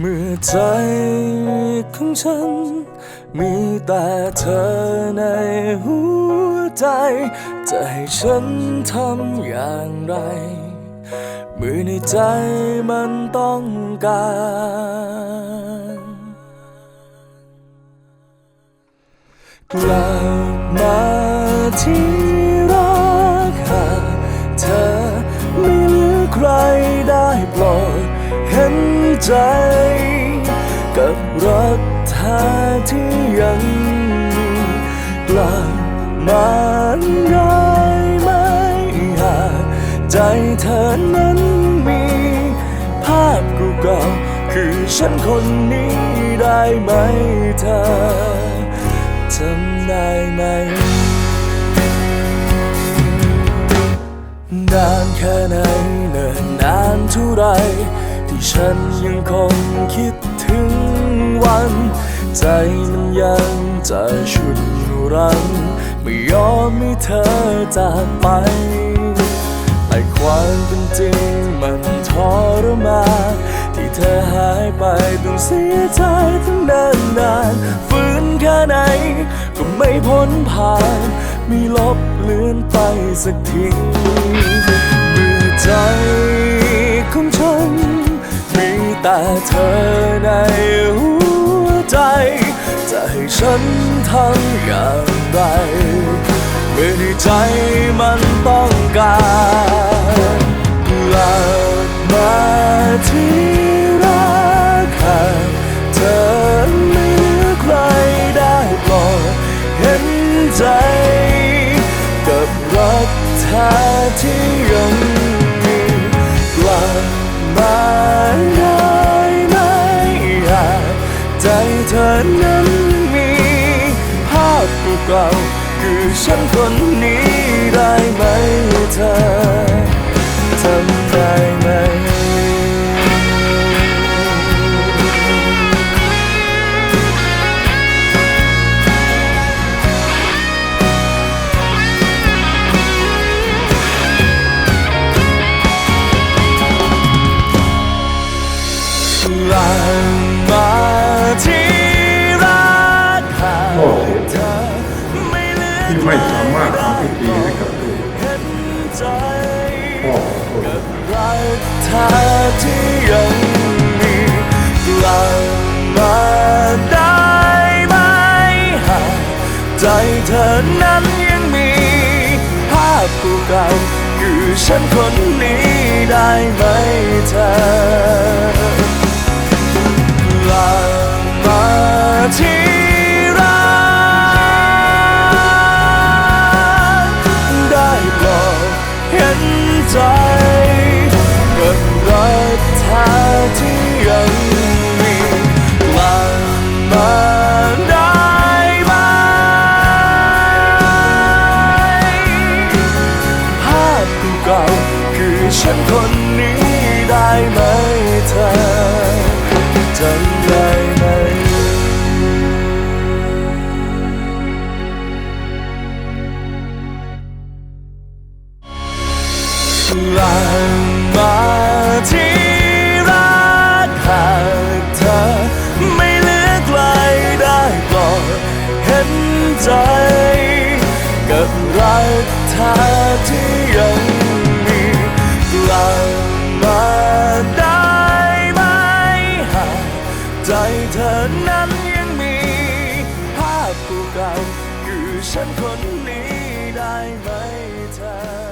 เมื่อใจของฉัน มีแต่เธอในหัวใจ จะให้ฉันทำอย่างไร เมื่อในใจมันต้องการ กลับมาที่รักหากเธอไม่เหลือใครได้ปรดเห็น ใจ กับรักแท้ที่ยังมีกลับมาได้ไหมหากใจเธอนั้นมี ภาพเก่าๆคือฉันคนนี้ได้ไหมเธอจำได้ไหมนานแค่ไหนเนิ่นนานเท่าไร ที่ฉันยังคงคิดถึงวัน ใจมันยังจะชุดรัง ไม่ยอมให้เธอจากไป แต่ความเป็นจริงมันทรมานที่เธอหายไปต้องเสียใจทั้งนานนานฝืนแค่ไหนก็ไม่พ้นผ่านมีลบเลือนไปสักทีเมื่อใจ เธอในหัวใจ จะให้ฉันทำอย่างไรเมื่อในใจมันต้องการกลับมาที่รักหากเธอไม่เหลือใครได้โปรดเห็นใจ กับรักแท้ที่ยัง ธอนั้นมีภาพเก่าคือฉันคนนี้ได้ไหมเธอ ไม่สามารถทำพิธีให้กับตัวเห็นใจพ่อขอโทษกับรักเธอที่ยังมีกลับมาได้ไหมหากใจเธอนั้นยังมีภาพเก่าคือฉันคนนี้ได้ไหมเธอ เห็นใจกับรักแท้ที่ยังมีกลับมาได้ไหมภาพเก่าคือฉันคนนี้ได้ไหมเธอจำได้ ลังมาที่รักหากเธอ ไม่เลือใครได้โปรดเห็นใจ กับรักเธอที่ยังมีกลับมาได้ไหมหากใจเธอนั้นยังมี ภาพเก่าๆคือฉันคนนี้ได้ไหมเธอ